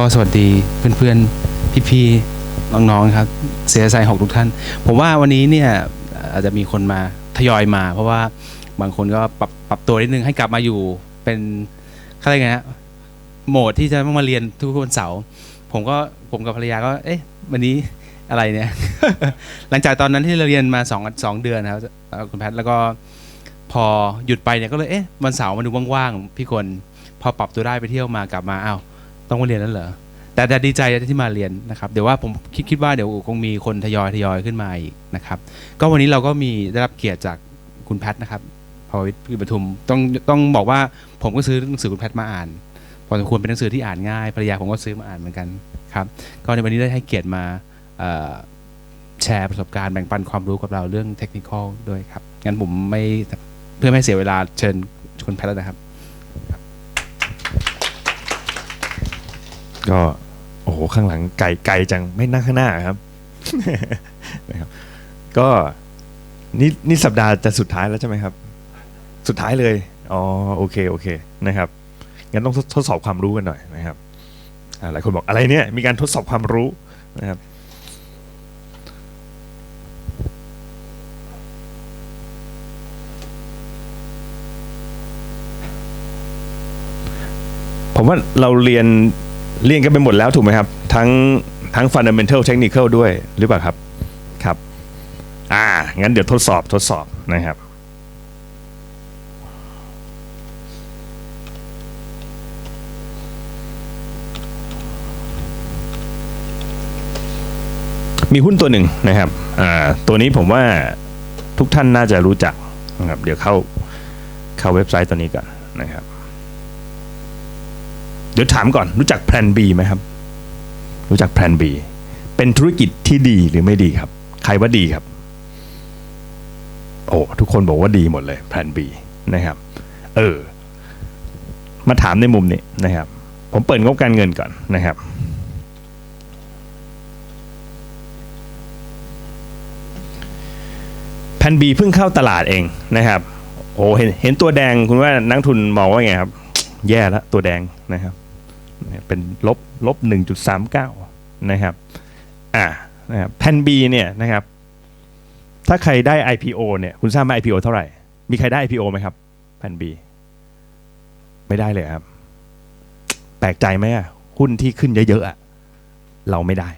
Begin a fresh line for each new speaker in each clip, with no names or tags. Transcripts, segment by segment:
ก็สวัสดีเพื่อนๆพี่ๆน้องๆครับเสียใจหกทุกท่าน ผมว่าวันนี้เนี่ยอาจจะมีคนมาทยอยมา เพราะว่าบางคนก็ปรับปรับตัวนิดนึงให้กลับมาอยู่เป็นเขาเรียกไงฮะโหมดที่จะต้องมาเรียนทุกวันเสาร์ผมก็ผมกับภรรยาก็เอ๊ะวันนี้อะไรเนี่ย หลังจากตอนนั้นที่เราเรียนมาสองสองเดือนครับคุณแพทย์แล้วก็พอหยุดไปเนี่ยก็เลยเอ๊ะวันเสาร์มันดูว่างๆพี่คน พอปรับตัวได้ไปเที่ยวมากลับมาอ้าว ต้องมาเรียนแล้วเหรอแต่แต่ดีใจที่มาเรียนนะครับ เดี๋ยวว่าผมคิดคิดว่าเดี๋ยวคงมีคนทยอยทยอยขึ้นมาอีกนะครับ ก็วันนี้เราก็มีได้รับเกียรติจากคุณแพทนะครับภาวิทย์พิปทุมต้องต้องบอกว่าผมก็ซื้อหนังสือคุณแพทมาอ่านพอสมควรเป็นหนังสือที่อ่านง่ายภรรยาผมก็ซื้อมาอ่านเหมือนกันครับ ก็ในวันนี้ได้ให้เกียรติมาแชร์ประสบการณ์แบ่งปันความรู้กับเราเรื่องเทคนิคด้วยครับงั้นผมไม่เพื่อไม่เสียเวลาเชิญคุณแพทแล้วนะครับ
ก็ โอ้โหข้างหลังไกลไกลจังไม่นั่งข้างหน้าครับนะครับ ก็นี่นี่สัปดาห์จะสุดท้ายแล้วใช่ไหมครับ สุดท้ายเลยอ๋อโอเคโอเคนะครับงั้นต้องทดสอบความรู้กันหน่อยนะครับหลายคนบอกอะไรเนี่ย มีการทดสอบความรู้นะครับผมว่าเราเรียน เรียนกันไปหมดแล้วถูกไหมครับ ทั้งทั้ง fundamental technical ด้วยหรือเปล่าครับครับ อ่า งั้นเดี๋ยวทดสอบทดสอบนะครับมีหุ้นตัวหนึ่งนะครับอ่าตัวนี้ผมว่าทุกท่านน่าจะรู้จักนะครับ เดี๋ยวเข้าเข้าเว็บไซต์ตัวนี้ก่อนนะครับ ดี๋ยวถามก่อนรู้จักแพลน B ไหมครับ รู้จักแพลน B เป็นธุรกิจที่ดีหรือไม่ดีครับ ใครว่าดีครับ โอ้ทุกคนบอกว่าดีหมดเลยแพลน B นะครับ เออ มาถามในมุมนี้นะครับ ผมเปิดงบการเงินก่อนนะครับแพนบีเพิ่งเข้าตลาดเองนะครับโอ้เห็นเห็นตัวแดงคุณว่านักทุนมองว่าไงครับ แย่แล้วตัวแดงนะครับ เป็นลบลบหนึ่งจุดสามเก้านะครับอ่านะครับแพนบีเนี่ยนะครับ ถ้าใครได้ IPO เนี่ย คุณทราบไหม IPO เท่าไหร่ มีใครได้ IPO ไหมครับแพนบีไม่ได้เลยครับ แปลกใจไหมอะหุ้นที่ขึ้นเยอะๆอะเราไม่ได้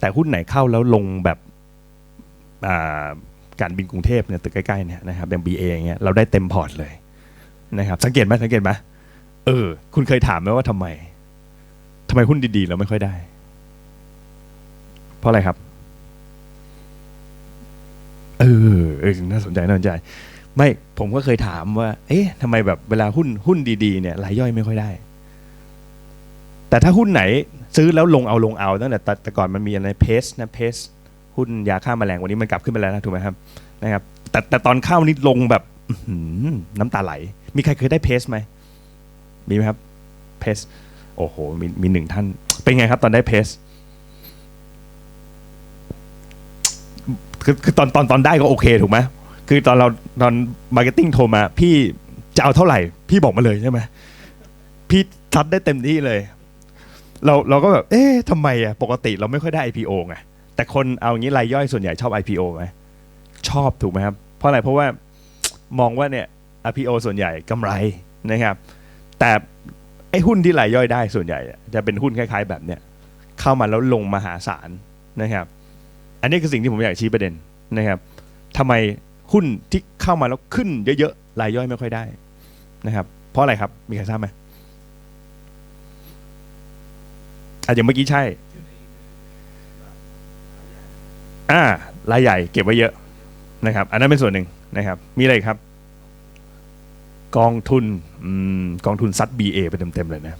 แต่หุ้นไหนเข้าแล้วลงแบบการบินกรุงเทพเนี่ยตึกใกล้ๆเนี่ยนะครับอย่าง BA อย่างเงี้ยเราได้เต็มพอร์ตเลยนะครับ สังเกตไหมสังเกตไหม เออ คุณเคยถามไหมว่าทำไมทำไมหุ้นดีๆเราไม่ค่อยได้ เพราะอะไรครับ เออเออน่าสนใจน่าสนใจไม่ผมก็เคยถามว่า เอ๊ะทำไมแบบเวลาหุ้นหุ้นดีๆเนี่ยรายย่อยไม่ค่อยได้ แต่ถ้าหุ้นไหน ซื้อแล้วลงเอาลงเอาตั้งแต่แต่ก่อนมันมีอะไรเพสนะเพสหุ้นยาฆ่าแมลงวันนี้มันกลับขึ้นไปแล้วนะถูกไหมครับนะครับ แต่แต่ตอนเข้านี่ลงแบบอื้อหือน้ำตาไหล มีใครเคยได้เพสไหม มีไหมครับเพสโอ้โหมีมีหนึ่งท่าน เป็นไงครับตอนได้เพสคือคือตอนตอนตอนได้ก็โอเคถูกไหมคือตอนเราตอนมาร์เก็ตติ้งโทรมา พี่จะเอาเท่าไหร่ พี่บอกมาเลยใช่ไหมพี่ทัดได้เต็มที่เลย เราเราก็แบบ เอ๊ะทำไมอะปกติเราไม่ค่อยได้ IPO ไงแต่คนเอางี้รายย่อยส่วนใหญ่ชอบ IPO ไหมชอบถูกไหมครับ เพราะอะไรเพราะว่ามองว่าเนี่ย IPO ส่วนใหญ่กำไรนะครับ แต่ไอ้หุ้นที่รายย่อยได้ส่วนใหญ่ จะเป็นหุ้นคล้าย ๆ แบบเนี้ยเข้ามาแล้วลงมหาศาลนะครับ อันนี้คือสิ่งที่ผมอยากชี้ประเด็นนะครับทำไมหุ้นที่เข้ามาแล้วขึ้นเยอะๆรายย่อยไม่ค่อยได้นะครับ เพราะอะไรครับมีใครทราบไหมอาจจะเมื่อกี้ใช่ อ่ารายใหญ่เก็บไว้เยอะนะครับ อันนั้นเป็นส่วนหนึ่งนะครับ มีอะไรครับ กองทุนอกองทุนซัด BA ไปเต็มๆเลยนะ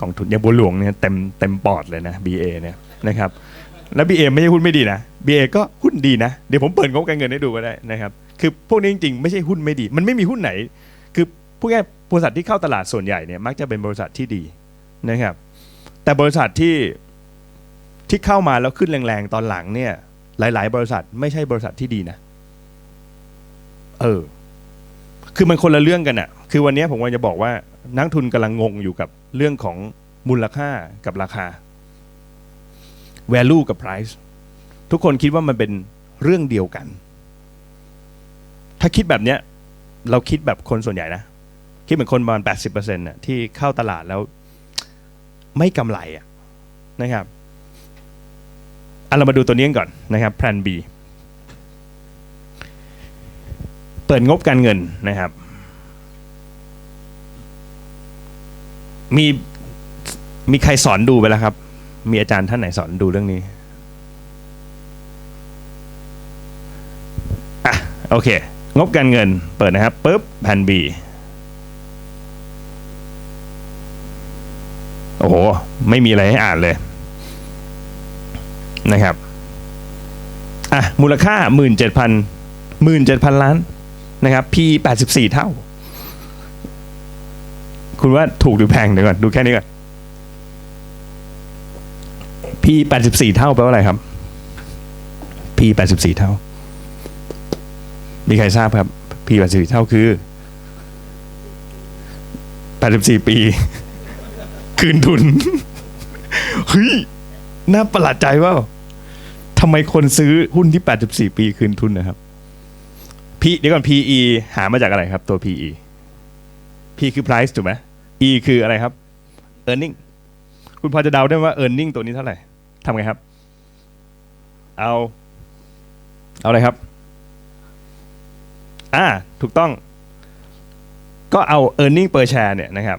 กองทุนอย่างบัวหลวงเนี่ยเต็มเต็มปอดเลยนะ BA เนี่ยนะครับแล้ว BA ไม่ใช่หุ้นไม่ดีนะ BA ก็หุ้นดีนะ เดี๋ยวผมเปิดงบการเงินให้ดูก็ได้นะครับคือพวกนี้จริงๆ ไม่ใช่หุ้นไม่ดี มันไม่มีหุ้นไหน คือพูดง่ายๆบริษัทที่เข้าตลาดส่วนใหญ่เนี่ยมักจะเป็นบริษัทที่ดีนะครับแต่บริษัทที่ที่เข้ามาแล้วขึ้นแรงๆตอนหลังเนี่ยหลาย ๆ บริษัทไม่ใช่บริษัทที่ดีนะ เออ คือมันคนละเรื่องกันอะคือวันนี้ผมว่าจะบอกว่านักทุนกำลังงงอยู่กับเรื่องของมูลค่ากับราคา value กับ price ทุกคนคิดว่ามันเป็นเรื่องเดียวกัน ถ้าคิดแบบเนี้ยเราคิดแบบคนส่วนใหญ่นะ คิดเหมือนคนประมาณ 80%น่ะที่เข้าตลาดแล้วไม่กำไรอะนะครับอันเรามาดูตัวนี้ก่อนนะครับ plan B เปิดงบการเงินนะครับ มีมีใครสอนดูไปแล้วครับ มีอาจารย์ท่านไหนสอนดูเรื่องนี้อะโอเค งบการเงินเปิดนะครับปุ๊บแผ่น B โอ้โห ไม่มีอะไรให้อ่านเลยนะครับ อะ มูลค่า 17,000 17,000 ล้าน นะครับ P 84 เท่า คุณว่าถูกหรือแพงเดี๋ยวก่อน ดูแค่นี้ก่อน P 84 เท่าแปลว่าอะไรครับ P 84 เท่า มีใครทราบครับ P 84 เท่าคือ 84 ปี คืนทุน เฮ้ย น่าประหลาดใจว่าทำไมคนซื้อหุ้นที่ 84 ปีคืนทุนนะครับ P เดี๋ยวก่อน PE หามาจากอะไรครับตัว PE P คือ price ถูกไหม E คืออะไรครับ earning คุณพอจะเดาได้ไหมว่า earning ตัวนี้เท่าไหร่ทำไงครับ เอา เอาอะไรครับ อ่า ถูกต้อง ก็เอา earning per share เนี่ยนะครับ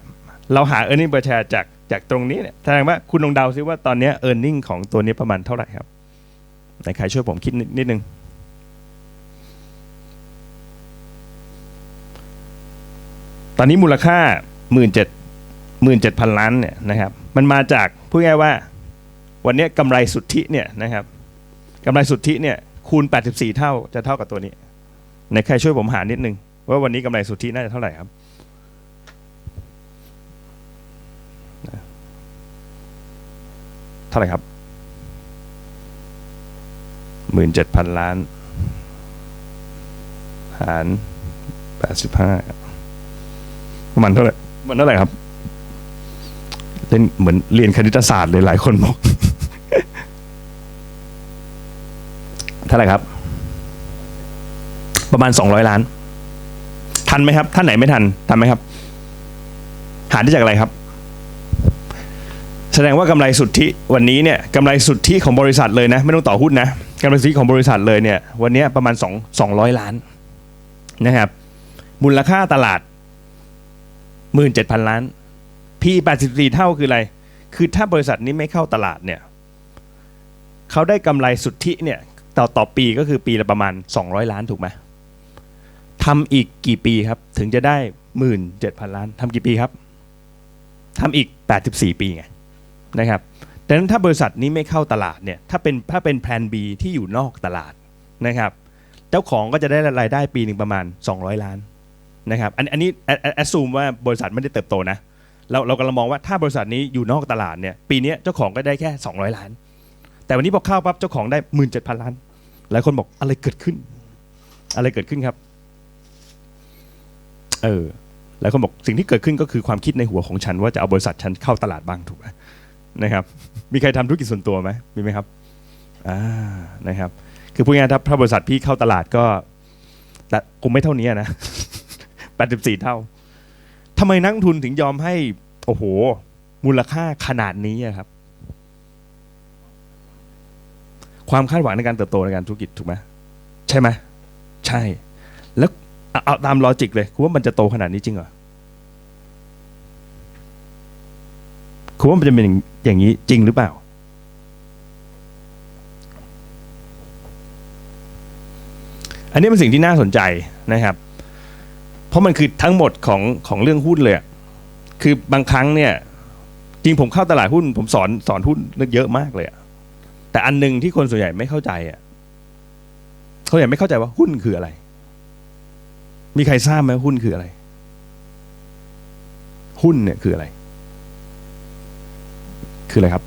เราหา earning per share จากจากตรงนี้เนี่ยแสดงว่าคุณลองเดาซิว่าตอนนี้ earning ของตัวนี้ประมาณเท่าไหร่ครับไหนใครช่วยผมคิดนิดนิดนึง ตอนนี้มูลค่าหมื่นเจ็ดหมื่นเจ็ดพันล้านเนี่ยนะครับ มันมาจากพูดง่ายว่า วันนี้กำไรสุทธิเนี่ยนะครับกำไรสุทธิเนี่ยคูณ 84 เท่าจะเท่ากับตัวนี้ไหนใครช่วยผมหานิดนึง ว่าวันนี้กำไรสุทธิน่าจะเท่าไหร่ครับเท่าไหร่ครับหมื่นเจ็ดพันล้าน หารแปดสิบห้า ประมาณเท่าไหร่มันเท่าไหร่ครับเล่นเหมือนเรียนคณิตศาสตร์เลยหลายคนบอกเท่าไหร่ครับ ประมาณสองร้อยล้าน ทันไหมครับท่านไหนไม่ทันทันไหมครับ หารได้จากอะไรครับ แสดงว่ากำไรสุทธิวันนี้เนี่ยกำไรสุทธิของบริษัทเลยนะ ไม่ต้องต่อหุ้นนะกำไรสุทธิของบริษัทเลยเนี่ย วันนี้ประมาณ2 200ล้านนะครับ มูลค่าตลาด 17,000ล้าน P 84เท่าคืออะไร คือถ้าบริษัทนี้ไม่เข้าตลาดเนี่ยเขาได้กำไรสุทธิเนี่ยต่อต่อปีก็คือปีละประมาณ 200 ล้านถูกไหมทำอีกกี่ปีครับ ถึงจะได้17,000ล้านทำกี่ปีครับทำอีก 84 ปีไงนะครับดังนั้นถ้าบริษัทนี้ไม่เข้าตลาดเนี่ยถ้าเป็นถ้าเป็นแพลน B ที่อยู่นอกตลาดนะครับ เจ้าของก็จะได้รายได้ปีหนึ่งประมาณ 200 ล้าน นะครับอันอันนี้แอดซูมว่าบริษัทไม่ได้เติบโตนะเราเรากำลังมองว่าถ้าบริษัทนี้อยู่นอกตลาดเนี่ยปีนี้เจ้าของก็ได้แค่ 200 ล้าน แต่วันนี้พอเข้าปั๊บเจ้าของได้ 17,000 ล้าน หลายคนบอกอะไรเกิดขึ้น อะไรเกิดขึ้นครับเออหลายคนบอกสิ่งที่เกิดขึ้นก็คือความคิดในหัวของฉันว่าจะเอาบริษัทฉันเข้าตลาดบ้างถูกไหมนะครับ มีใครทำธุรกิจส่วนตัวไหมมีไหมครับอ่านะครับ คือพูดง่ายๆถ้าถ้าบริษัทพี่เข้าตลาดก็แต่คงไม่เท่านี้นะ 84 เท่าทำไมนักทุนถึงยอมให้ โอ้โห มูลค่าขนาดนี้ครับ ความคาดหวังในการเติบโตในการธุรกิจถูกไหมใช่ไหมใช่ แล้วเอาตามลอจิกเลยคุณว่ามันจะโตขนาดนี้จริงเหรอคุณว่ามันจะเป็นอย่างนี้จริงหรือเปล่า อันนี้เป็นสิ่งที่น่าสนใจนะครับ เพราะมันคือทั้งหมดของของเรื่องหุ้นเลยคือบางครั้งเนี่ย จริงผมเข้าตลาดหุ้น ผมสอนสอนหุ้นเยอะมากเลยแต่อันหนึ่งที่คนส่วนใหญ่ไม่เข้าใจอะเขาอยากไม่เข้าใจว่าหุ้นคืออะไร มีใครทราบไหมหุ้นคืออะไร หุ้นเนี่ยคืออะไร คืออะไรครับ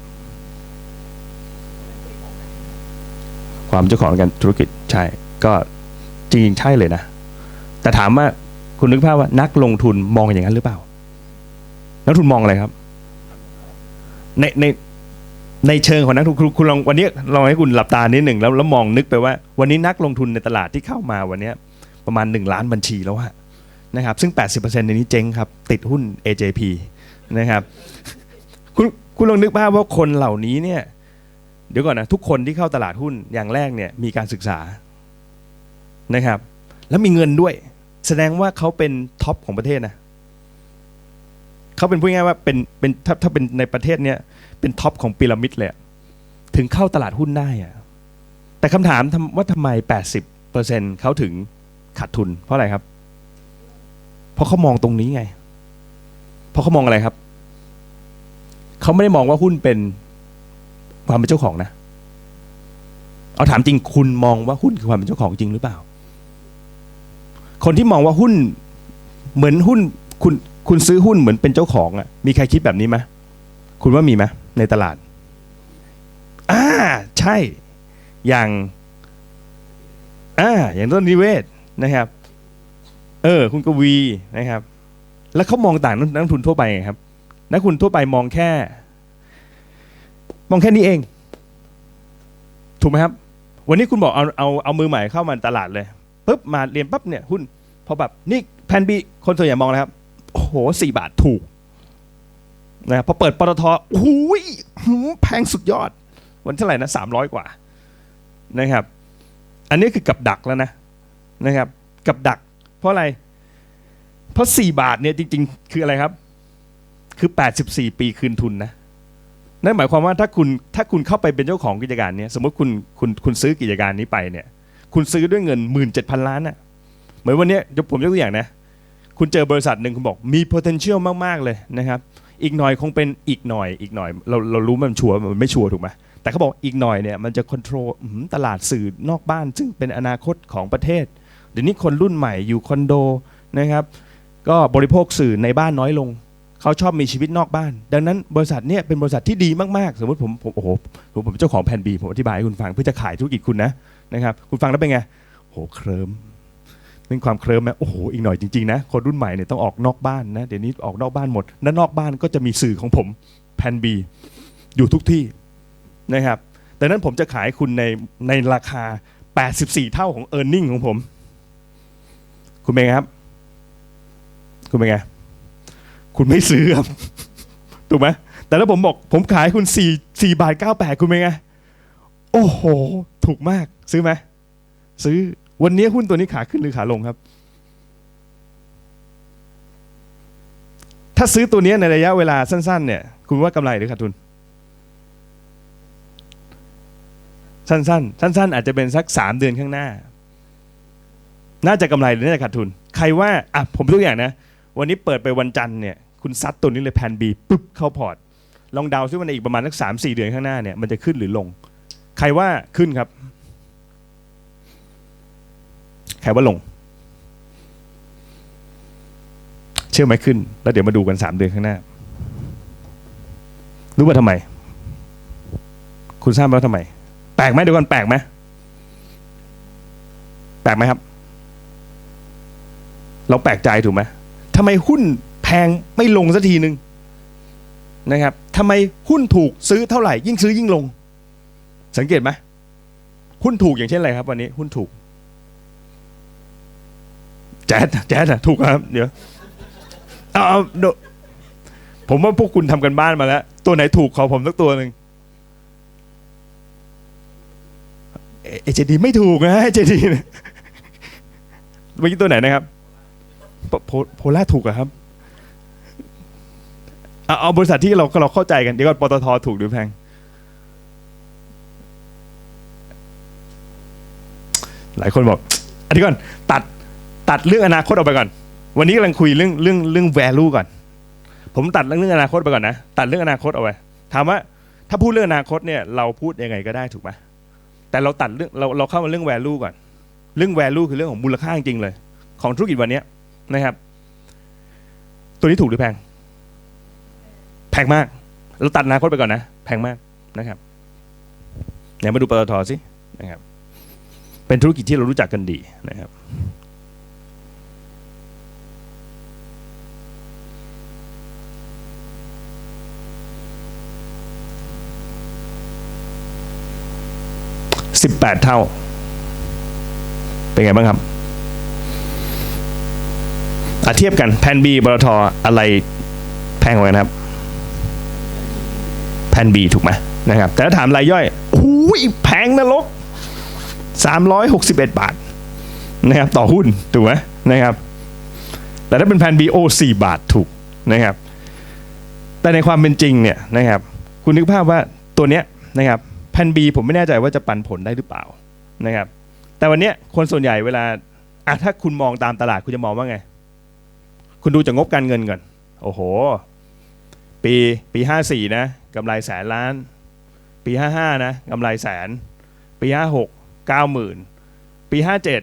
ความเจ้าของการธุรกิจใช่ ก็จริงใช่เลยนะ แต่ถามว่า คุณนึกภาพว่านักลงทุนมองอย่างนั้นหรือเปล่า นักทุนมองอะไรครับ ในในในเชิงของนักทุนคุณคณลองวันนี้ลองให้คุณหลับตานิดหนึ่งแล้วแล้วมองนึกไปว่า วันนี้นักลงทุนในตลาดที่เข้ามาวันนี้ประมาณ 1 ล้านบัญชีแล้วฮะนะครับ ซึ่ง 80%ในนี้เจ๊งครับ ติดหุ้น AJP นะครับ คุณคุณลองนึกภาพว่าคนเหล่านี้เนี่ย เดี๋ยวก่อนนะ ทุกคนที่เข้าตลาดหุ้นอย่างแรกเนี่ยมีการศึกษานะครับ แล้วมีเงินด้วย แสดงว่าเขาเป็นท็อปของประเทศนะเขาเป็นพูดง่ายว่าเป็นเป็นถ้าถ้าเป็นในประเทศเนี่ยเป็นท็อปของพีระมิดเลยอะถึงเข้าตลาดหุ้นได้อะแต่คำถามว่าทำไม 80%เขาถึงขาดทุน เพราะอะไรครับ เพราะเขามองตรงนี้ไง เพราะเขามองอะไรครับ เขาไม่ได้มองว่าหุ้นเป็นความเป็นเจ้าของนะ เอาถามจริงคุณมองว่าหุ้นคือความเป็นเจ้าของจริงหรือเปล่า คนที่มองว่าหุ้นเหมือนหุ้นคุณคุณซื้อหุ้นเหมือนเป็นเจ้าของอะ่ะมีใครคิดแบบนี้ไหมคุณว่ามีไหมในตลาดอ่าใช่อย่างอ่าอย่างต้นนิเวศนะครับ เออ คุณกวีนะครับ แล้วเขามองต่างนักลงทุนทั่วไปครับ นักลงทุนทั่วไปมองแค่ มองแค่นี้เอง ถูกไหมครับ วันนี้คุณบอกเอาเอาเอามือใหม่เข้ามาตลาดเลยปุ๊บมาเรียนปั๊บเนี่ยหุ้น พอแบบนี่แพนบีคนส่วนใหญ่มองนะครับ โอ้โหสี่บาทถูกนะพอเปิดปตทโอ้โหหืมแพงสุดยอด วันเท่าไหร่นะสามร้อยกว่านะครับ อันนี้คือกับดักแล้วนะนะครับ กับดัก เพราะอะไร เพราะสี่บาทเนี่ยจริง ๆ คืออะไรครับ คือแปดสิบสี่ปีคืนทุนนะนั่นหมายความว่าถ้าคุณถ้าคุณเข้าไปเป็นเจ้าของกิจการเนี้ยสมมติคุณคุณคุณซื้อกิจการนี้ไปเนี่ย คุณซื้อด้วยเงินหมื่นเจ็ดพันล้านน่ะ เหมือนวันนี้เดี๋ยวผมยกตัวอย่างนะ คุณเจอบริษัทหนึ่งคุณบอกมี potential มากๆเลยนะครับ อีกหน่อยคงเป็นอีกหน่อยอีกหน่อย เราเรารู้มันชัวร์มันไม่ชัวร์ถูกไหมแต่เขาบอกอีกหน่อยเนี่ยมันจะ control ตลาดสื่อนอกบ้าน ซึ่งเป็นอนาคตของประเทศเดี๋ยวนี้คนรุ่นใหม่อยู่คอนโดนะครับ ก็บริโภคสื่อในบ้านน้อยลงเขาชอบมีชีวิตนอกบ้าน ดังนั้นบริษัทเนี่ยเป็นบริษัทที่ดีมากๆ สมมติผมผมโอ้โหผมผมเป็นเจ้าของแผ่นบีผมอธิบายให้คุณฟังเพื่อจะขายธุรกิจคุณนะนะครับ คุณฟังแล้วเป็นไงโหเคลิม เป็นความเคลิ้มไหมโอ้โหอีกหน่อยจริงๆนะคนรุ่นใหม่เนี่ยต้องออกนอกบ้านนะเดี๋ยวนี้ออกนอกบ้านหมดและนอกบ้านก็จะมีสื่อของผมแผ่นบีอยู่ทุกที่นะครับดังนั้นผมจะขายคุณในในราคา 84 เท่าของ e a r n i n g ของผม คุณเป็นไงครับ คุณเป็นไง คุณไม่ซื้อครับ ถูกไหมแต่ถ้าผมบอกผมขายคุณสี่สี่บาทเก้าแปดคุณเป็นไง โอ้โห ถูกมากซื้อไหมซื้อ วันนี้หุ้นตัวนี้ขาขึ้นหรือขาลงครับ ถ้าซื้อตัวนี้ในระยะเวลาสั้น ๆ เนี่ย คุณว่ากำไรหรือขาดทุน สั้นๆ สั้น ๆ อาจจะเป็นสักสามเดือนข้างหน้า น่าจะกำไรหรือน่าจะขาดทุน ใครว่าอะผมยกตัวอย่างนะ วันนี้เปิดไปวันจันทร์เนี่ย คุณซัดตัวนี้เลยแพนบีปุ๊บเข้าพอร์ตลองเดาซิว่าในอีกประมาณสักสามสี่เดือนข้างหน้าเนี่ยมันจะขึ้นหรือลง ใครว่าขึ้นครับ ใครว่าลง เชื่อไหมขึ้น แล้วเดี๋ยวมาดูกันสามเดือนข้างหน้า รู้ว่าทำไม คุณทราบไหมว่าทำไม แปลกไหมเดี๋ยวก่อนแปลกไหมแปลกไหมครับ เราแปลกใจถูกไหมทำไมหุ้นแพงไม่ลงสักทีหนึ่งนะครับทำไมหุ้นถูกซื้อเท่าไหร่ ยิ่งซื้อยิ่งลง สังเกตไหมหุ้นถูกอย่างเช่นอะไรครับ วันนี้หุ้นถูก แจ๊ดแจ๊ดอะถูกครับ เดี๋ยวเอาเอาผมว่าพวกคุณทำกันบ้านมาแล้ว ตัวไหนถูกขอผมสักตัวหนึ่งเอเจดีไม่ถูกนะเอเจดีเมื่อกี้ตัวไหนนะครับ โพโพล่าถูกเหรอะครับเอาเอาบริษัทที่เราเราเข้าใจกันเดี๋ยวก่อนปตทถูกหรือแพงหลายคนบอกอันนี้ก่อนตัด ตัดเรื่องอนาคตออกไปก่อน วันนี้กำลังคุยเรื่องเรื่องเรื่อง value ก่อน ผมตัดเรื่องอนาคตไปก่อนนะ ตัดเรื่องอนาคตเอาไว้ถามว่าถ้าพูดเรื่องอนาคตเนี่ยเราพูดยังไงก็ได้ถูกไหมแต่เราตัดเรื่องเราเราเข้ามาเรื่อง value ก่อน เรื่อง value คือเรื่องของมูลค่าจริงๆเลย ของธุรกิจวันนี้นะครับ ตัวนี้ถูกหรือแพง แพงมาก เราตัดอนาคตไปก่อนนะ แพงมากนะครับเดี๋ยวมาดูปตทสินะครับ เป็นธุรกิจที่เรารู้จักกันดีนะครับ ป 18 เท่า เป็นไงบ้างครับอะเทียบกันแผ่น B บลทอะไรแพงกว่ากันครับแผ่น B ถูกไหมนะครับ แต่ถ้าถามรายย่อยโอ้ยแพงนรก 361 บาทนะครับต่อหุ้นถูกไหมนะครับ แต่ถ้าเป็นแผ่น B โอ4บาทถูกนะครับ แต่ในความเป็นจริงเนี่ยนะครับ คุณนึกภาพว่าตัวเนี้ยนะครับ แผ่น B ผมไม่แน่ใจว่าจะปันผลได้หรือเปล่านะครับแต่วันนี้คนส่วนใหญ่เวลาอะถ้าคุณมองตามตลาดคุณจะมองว่าไง คุณดูจากงบการเงินก่อน โอ้โห ปีปีห้าสี่นะกำไรแสนล้าน ปีห้าห้านะกำไรแสน ปีห้าหกเก้าหมื่นปีห้าเจ็ด